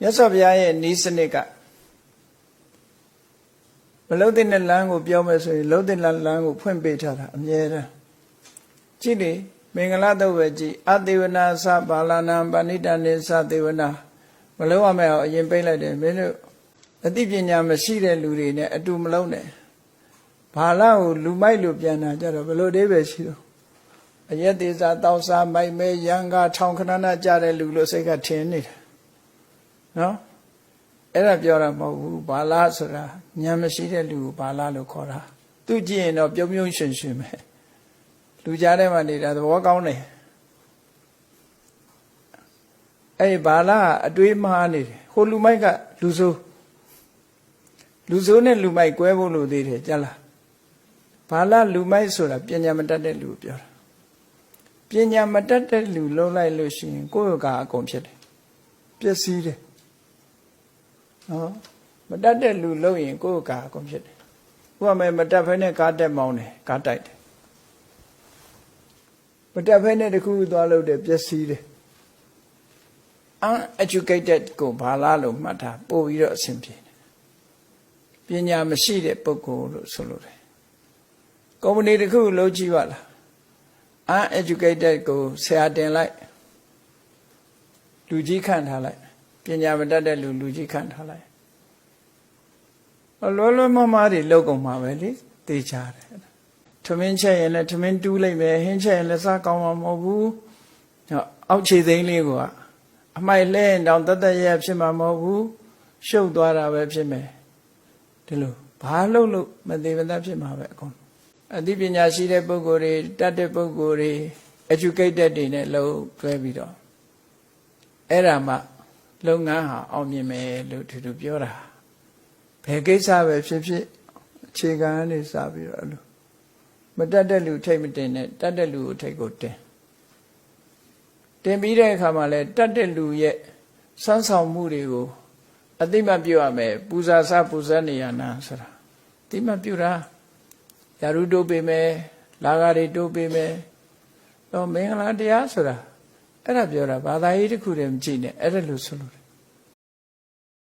မြတ်စွာဘုရားရဲ့ဤစနစ်ကမလုံးတဲ့လမ်းကိုပြောမယ်ဆိုရင်လုံးတဲ့လမ်းကိုဖွင့်ပေးထားတာအမြဲတမ်းကြည့်လေမင်္ဂလာတော့ပဲကြည်အသေဝနာသဘာလနာပဏိတနေသသေဝနာမလုံးရမယ်အောင်အရင်ပိတ်လိုက်တယ်မင်းတို့အသိပညာမရှိတဲ့လူတွေနဲ့အတူမလုံးနဲ့ဘာလကိုလူမိုက်လို့ပြန်တာကြတော့ဘယ်လိုအဓိပ္ပာယ်ရှိတော့အယက်သေးစာတောက်စားမိုက်မဲရန်ကထောင်ခဏနာကြတဲ့လူလို့စိတ်ကထင်နေတယ် နော်အဲ့ဒါပြောတာမဟုတ်ဘူးဘာလဆိုတာဉာဏ်မရှိတဲ့လူကိုဘာလလို့ခေါ်တာသူကြည့်ရင်တော့ပြုံးပြုံးရွှင်ရွှင်ပဲလူကြားထဲမှာနေတာသဘောကောင်းတယ်အဲ့ဒီဘာလကအတွေးမှားနေတယ်ဟိုလူမိုက်ကလူဆိုးလူဆိုးနဲ့လူမိုက်ကွဲဖို့လို့သေးတယ်ကြားလားဘာလလူမိုက်ဆိုတာပညာမတတ်တဲ့လူကိုပြောတာပညာမတတ်တဲ့လူလုံးလိုက်လို့ရှိရင်ကိုယ့်ရဲ့ကအကုန်ဖြစ်တယ်ပျက်စီးတယ် နော်မတတ်တဲ့လူလုံးရင်ကိုယ့်ရဲ့ကအကုန်ဖြစ်တယ်ဥပမာမတတ်ဖဲနဲ့ကားတက်မောင်းတယ်ကားတိုက်တယ်မတတ်ဖဲနဲ့တခုခုသွားလို့တယ်ပျက်စီးတယ် uneducated ကိုဘာလားလို့မှတ်တာပို့ပြီးတော့အဆင်ပြေတယ်ပညာမရှိတဲ့ပုဂ္ဂိုလ်လို့ဆိုလိုတယ်ကုမ္ပဏီတစ်ခုလုံးကြည့်ပါလား uneducated ကိုဆရာတင်လိုက်လူကြီးခန့်ထားလိုက် ပညာမတတ်တဲ့လူလူကြီးခန့်ထားလိုက်လောလောမမတွေလောက်ကုန်မှာပဲလေသိချတယ်ထမင်းချက်ရင်လည်းထမင်းတူးလိုက်မယ်ဟင်းချက်ရင်လည်းစားကောင်းမှာမဟုတ်ဘူးအောက်ခြေသိမ်းလေးကအမိုက်လဲရင်တောင်တသက်ရဖြစ်မှာမဟုတ်ဘူးရှုပ်သွားတာပဲဖြစ်မယ်ဒီလိုဘာလို့လို့မသေးမသက်ဖြစ်မှာပဲအကုန်အသိပညာရှိတဲ့ပုဂ္ဂိုလ်တွေတတ်တဲ့ပုဂ္ဂိုလ်တွေ educated တွေနဲ့လှုပ်တွဲပြီးတော့အဲ့ဒါမှ လုပ်ငန်းဟာအောင်မြင်မယ်လို့သူတို့ပြောတာဘယ်ကိစ္စပဲဖြစ်ဖြစ်အခြေခံကနေစပြီးတော့အဲ့လိုမတတ်တဲ့လူထိတ်မတင်နဲ့တတ်တဲ့လူကိုထိတ်ကိုတင်တင်ပြီးတဲ့အခါမှာလဲတတ်တဲ့လူရဲ့စမ်းဆောင်မှုတွေကိုအတိမပြုတ်ရမယ်ပူဇာစပူဇာနေရနာဆိုတာအတိမပြုတ်တာယာရုတိုးပေးမယ်လာဂါတွေတိုးပေးမယ်တော့မင်္ဂလာတရားဆိုတာ အဲ့ဒါပြောတာဘာသာရေးတစ်ခုတည်းမကြည့်နဲ့အဲ့ဒါလို့ဆိုလို့